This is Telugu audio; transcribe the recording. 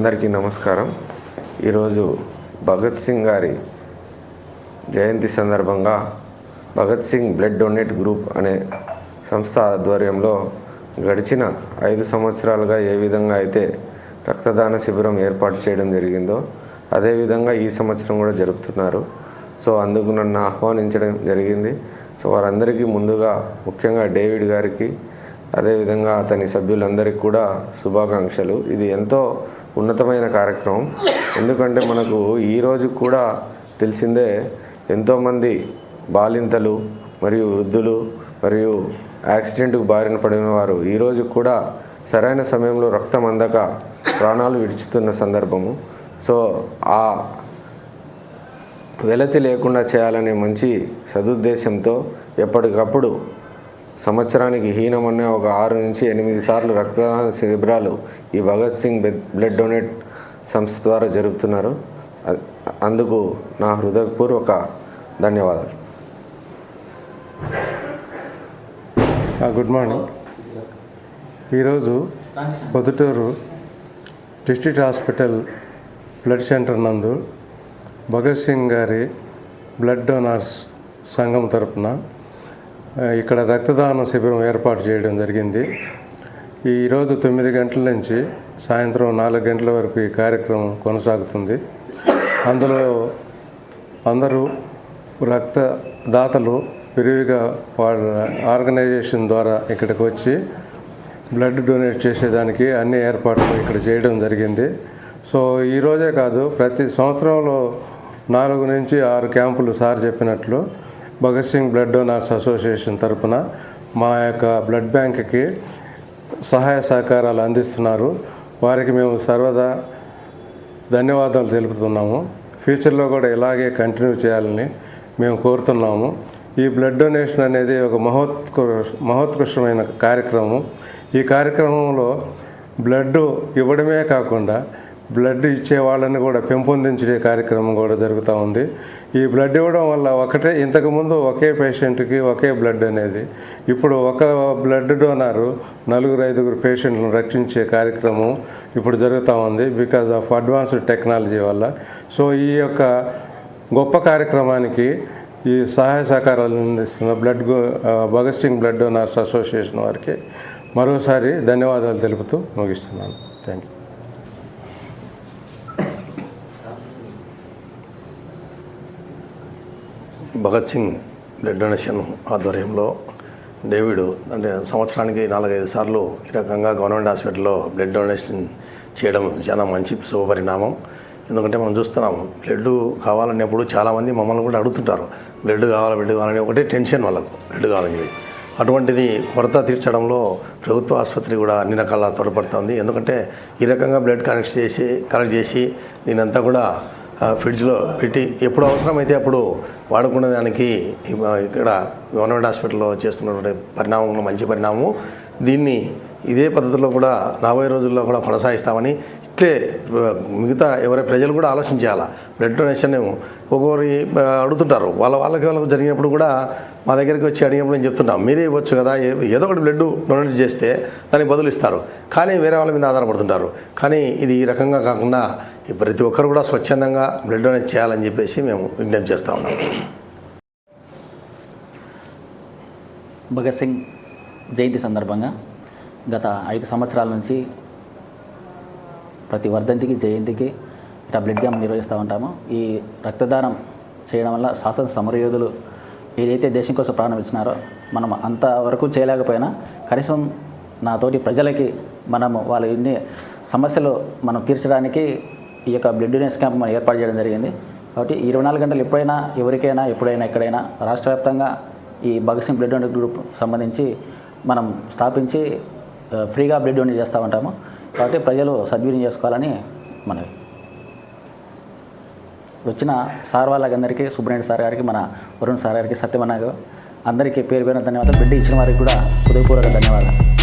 అందరికీ నమస్కారం. ఈరోజు భగత్ సింగ్ గారి జయంతి సందర్భంగా Bhagat Singh blood donate group అనే సంస్థ ఆధ్వర్యంలో గడిచిన ఐదు సంవత్సరాలుగా ఏ విధంగా అయితే రక్తదాన శిబిరం ఏర్పాటు చేయడం జరిగిందో అదేవిధంగా ఈ సంవత్సరం కూడా జరుపుతున్నారు. సో అందుకు నన్ను ఆహ్వానించడం జరిగింది. సో వారందరికీ ముందుగా ముఖ్యంగా డేవిడ్ గారికి అదేవిధంగా అతని సభ్యులందరికీ కూడా శుభాకాంక్షలు. ఇది ఎంతో ఉన్నతమైన కార్యక్రమం. ఎందుకంటే మనకు ఈరోజు కూడా తెలిసిందే ఎంతోమంది బాలింతలు మరియు వృద్ధులు మరియు యాక్సిడెంట్కు బారిన పడిన వారు ఈరోజు కూడా సరైన సమయంలో రక్తం అందక ప్రాణాలు విడుచుతున్న సందర్భము. సో ఆ వెలతి లేకుండా చేయాలనే మంచి సదుద్దేశంతో ఎప్పటికప్పుడు సంవత్సరానికి హీనమన్న ఒక ఆరు నుంచి ఎనిమిది సార్లు రక్తదాన శిబిరాలు ఈ భగత్ సింగ్ బ్లడ్ డొనేట్ సంస్థ ద్వారా జరుపుతున్నారు. అందుకు నా హృదయపూర్వక ధన్యవాదాలు. ఆ, గుడ్ మార్నింగ్. ఈరోజు Proddatur district hospital blood centre నందు భగత్ సింగ్ గారి బ్లడ్ డోనార్స్ సంఘం తరపున ఇక్కడ రక్తదాన శిబిరం ఏర్పాటు చేయడం జరిగింది. ఈరోజు తొమ్మిది గంటల నుంచి సాయంత్రం నాలుగు గంటల వరకు ఈ కార్యక్రమం కొనసాగుతుంది. అందులో అందరూ రక్తదాతలు విరివిగా వాళ్ళ ఆర్గనైజేషన్ ద్వారా ఇక్కడికి వచ్చి బ్లడ్ డొనేట్ చేసేదానికి అన్ని ఏర్పాట్లు ఇక్కడ చేయడం జరిగింది. సో ఈరోజే కాదు ప్రతి సంవత్సరంలో నాలుగు నుంచి ఆరు క్యాంపులు సార్ చెప్పినట్లు Bhagat Singh blood donors association తరపున మా యొక్క బ్లడ్ బ్యాంక్కి సహాయ సహకారాలు అందిస్తున్నారు. వారికి మేము సర్వదా ధన్యవాదాలు తెలుపుతున్నాము. ఫ్యూచర్లో కూడా ఇలాగే కంటిన్యూ చేయాలని మేము కోరుతున్నాము. ఈ బ్లడ్ డొనేషన్ అనేది ఒక మహోత్కృ మహోత్కృష్టమైన కార్యక్రమం. ఈ కార్యక్రమంలో బ్లడ్ ఇవ్వడమే కాకుండా బ్లడ్ ఇచ్చే వాళ్ళని కూడా పెంపొందించే కార్యక్రమం కూడా జరుగుతూ ఉంది. ఈ బ్లడ్ ఇవ్వడం వల్ల ఒకటే ఇంతకుముందు ఒకే పేషెంట్కి ఒకే బ్లడ్ అనేది ఇప్పుడు ఒక బ్లడ్ డోనారు నలుగురు ఐదుగురు పేషెంట్లను రక్షించే కార్యక్రమం ఇప్పుడు జరుగుతూ ఉంది బికాజ్ ఆఫ్ అడ్వాన్స్డ్ టెక్నాలజీ వల్ల. సో ఈ యొక్క గొప్ప కార్యక్రమానికి ఈ సహాయ సహకారాలు అందిస్తున్న blood Bhagat Singh blood donors association వారికి మరోసారి ధన్యవాదాలు తెలుపుతూ ముగిస్తున్నాను. Thank you Bhagat Singh blood donation ఆధ్వర్యంలో డేవిడ్ అంటే సంవత్సరానికి నాలుగైదు సార్లు ఈ రకంగా గవర్నమెంట్ హాస్పిటల్లో బ్లడ్ డొనేషన్ చేయడం చాలా మంచి శుభపరిణామం. ఎందుకంటే మనం చూస్తున్నాం బ్లడ్ కావాలనేప్పుడు చాలామంది మమ్మల్ని కూడా అడుగుతుంటారు బ్లడ్ కావాలి బ్లడ్ కావాలని ఒకటే టెన్షన్ వాళ్ళకు బ్లడ్ కావాలని చెప్పి. అటువంటిది కొరత తీర్చడంలో ప్రభుత్వ ఆసుపత్రి కూడా అన్ని రకాల తోడ్పడుతుంది. ఎందుకంటే ఈ రకంగా బ్లడ్ కనెక్ట్ చేసి కనెక్ట్ చేసి దీనంతా కూడా ఫ్రిడ్జ్లో పెట్టి ఎప్పుడు అవసరమైతే అప్పుడు వాడుకునే దానికి ఇక్కడ గవర్నమెంట్ హాస్పిటల్లో చేస్తున్నటువంటి పరిణామంలో మంచి పరిణామం దీన్ని ఇదే పద్ధతిలో కూడా రాబోయే రోజుల్లో కూడా కొనసాగిస్తామని అట్లే మిగతా ఎవరి ప్రజలు కూడా ఆలోచించాలా బ్లడ్ డొనేషన్ ఒక్కొక్కరి అడుగుతుంటారు. వాళ్ళ వాళ్ళకి వాళ్ళకి జరిగినప్పుడు కూడా మా దగ్గరికి వచ్చి అడిగినప్పుడు నేను చెప్తున్నాం మీరే ఇవ్వచ్చు కదా? ఏదో ఒకటి బ్లడ్ డొనేట్ చేస్తే దానికి బదులు ఇస్తారు కానీ వేరే వాళ్ళ మీద ఆధారపడుతుంటారు. కానీ ఇది ఈ రకంగా కాకుండా ప్రతి ఒక్కరు కూడా స్వచ్ఛందంగా బ్లడ్ డొనేట్ చేయాలని చెప్పేసి మేము విజ్ఞప్తి చేస్తూ ఉన్నాం. భగత్ సింగ్ జయంతి సందర్భంగా గత ఐదు సంవత్సరాల నుంచి ప్రతి వర్ధంతికి జయంతికి ఇట్లా బ్లడ్ క్యాంప్ నిర్వహిస్తూ ఉంటాము. ఈ రక్తదానం చేయడం వల్ల శాసన సమరయోధులు ఏదైతే దేశం కోసం ప్రాణం ఇచ్చినారో మనం అంతవరకు చేయలేకపోయినా కనీసం నాతోటి ప్రజలకి మనము వాళ్ళ ఇన్ని సమస్యలు మనం తీర్చడానికి ఈ యొక్క బ్లడ్ డొనేషన్ క్యాంప్ మనం ఏర్పాటు చేయడం జరిగింది. కాబట్టి ఇరవై నాలుగు గంటలు ఎప్పుడైనా ఎవరికైనా ఎప్పుడైనా ఎక్కడైనా రాష్ట్ర వ్యాప్తంగా ఈ Bhagat Singh blood donate group సంబంధించి మనం స్థాపించి ఫ్రీగా బ్లడ్ డొనేట్ చేస్తూ ఉంటాము. కాబట్టి ప్రజలు సద్వినియోగం చేసుకోవాలని మనవి. వచ్చిన సార్ వాళ్ళకందరికీ సుబ్రహ్మణ్య సార్ గారికి మన వరుణ్ సార్ గారికి సత్యమన్న గారు అందరికీ పేరు పేరున ధన్యవాదాలు. బిడ్డ ఇచ్చిన వారికి కూడా హృదయపూర్వక ధన్యవాదాలు.